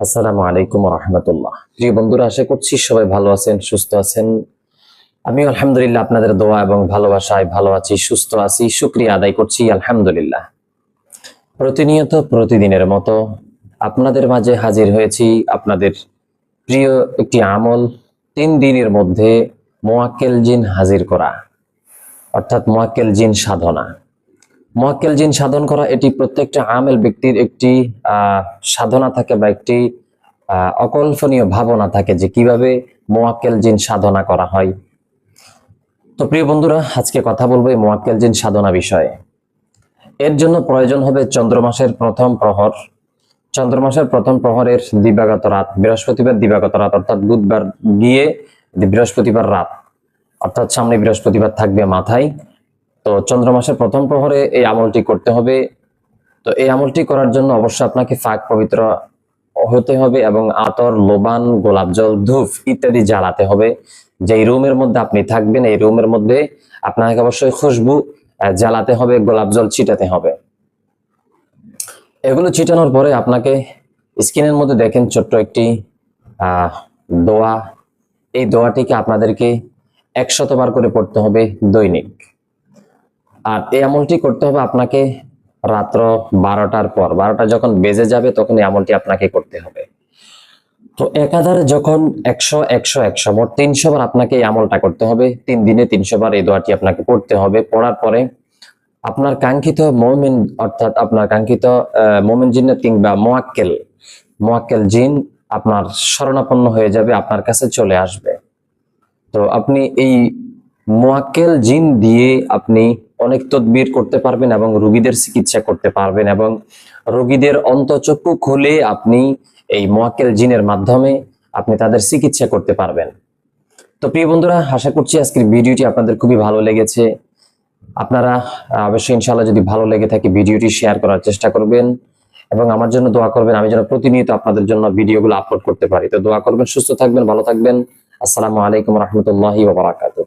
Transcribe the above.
আসসালামু আলাইকুম রহমতুল্লাহ। প্রিয় বন্ধুরা, আশা করছি সবাই ভালো আছেন, সুস্থ আছেন। আমি আলহামদুলিল্লাহ আপনাদের দোয়া এবং ভালোবাসায় ভালো আছি, সুস্থ আছি, শুক্রিয়া আদায় করছি, আলহামদুলিল্লাহ। প্রতিনিয়ত প্রতিদিনের মতো আপনাদের মাঝে হাজির হয়েছি আপনাদের প্রিয় একটি আমল, তিন দিনের মধ্যে মোয়াক্কেল জিন হাজির করা, অর্থাৎ মোয়াক্কেল জিন সাধনা। মোয়াক্কেল জিন সাধন করা এটি প্রত্যেকটা আমেল ব্যক্তির একটি সাধনা থাকে বা একটি অকল্পনীয় ভাবনা থাকে যে কীভাবে মোয়াক্কেল জিন সাধনা করা হয়। তো প্রিয় বন্ধুরা, আজকে কথা বলব এই মোয়াক্কেল জিন সাধনা বিষয়ে। এর জন্য প্রয়োজন হবে চন্দ্র মাসের প্রথম প্রহর। চন্দ্র মাসের প্রথম প্রহরের দিবাগত রাত, বৃহস্পতিবার দিবাগত রাত, অর্থাৎ বুধবার গিয়ে বৃহস্পতিবার রাত, অর্থাৎ সামনে বৃহস্পতিবার থাকবে মাথায়। তো চন্দ্র মাসের প্রথম প্রহরে এই আমলটি করতে হবে। তো এই আমলটি করার জন্য অবশ্যই আপনাকে ফাঁক পবিত্র হতে হবে এবং আতর, লোবান, গোলাপ জল, ধূপ ইত্যাদি জ্বালাতে হবে। যে রুমের মধ্যে আপনি থাকবেন, এই রুমের মধ্যে আপনাকে অবশ্যই খুশবু জ্বালাতে হবে, গোলাপ জল ছিটাতে হবে। এগুলো ছিটানোর পরে আপনাকে স্ক্রিনের মধ্যে দেখেন ছোট্ট একটি দোয়া। এই দোয়াটিকে আপনাদেরকে একশতবার করে পড়তে হবে দৈনিক। আর এই আমলটি করতে হবে আপনাকে রাত্র বারোটার পর। বারোটা যখন বেজে যাবে, তখন এই আমলটি আপনাকে করতে হবে। তো একাধারে যখন একশো একশো একশো, মোট তিনশো বার আপনাকে এই আমলটা করতে হবে, তিন দিনে তিনশো বার এই দোয়াটি আপনাকে পড়তে হবে। পড়ার পরে আপনার কাঙ্ক্ষিত মোমেন, অর্থাৎ আপনার কাঙ্ক্ষিত মোমেন জিন কিংবা মোয়াক্কেল মোয়াক্কেল জিন আপনার শরণাপন্ন হয়ে যাবে, আপনার কাছে চলে আসবে। তো আপনি এই মোয়াক্কেল জিন দিয়ে আপনি অনেক তদবির করতে পারবেন এবং রোগীদের চিকিৎসা করতে পারবেন এবং রোগীদের অন্তচক্ষু খুলে আপনি এই মোয়াক্কেল জিনের মাধ্যমে আপনি তাদের চিকিৎসা করতে পারবেন। তো প্রিয় বন্ধুরা, আশা করছি আজকের ভিডিওটি আপনাদের খুবই ভালো লেগেছে। আপনারা অবশ্যই ইনশাআল্লাহ যদি ভালো লেগে থাকে ভিডিওটি শেয়ার করার চেষ্টা করবেন এবং আমার জন্য দোয়া করবেন, আমি যেন প্রতিনিয়ত আপনাদের জন্য ভিডিওগুলো আপলোড করতে পারি। তো দোয়া করবেন, সুস্থ থাকবেন, ভালো থাকবেন। আসসালামু আলাইকুম রহমতুল্লাহি ওবরাকাতুহ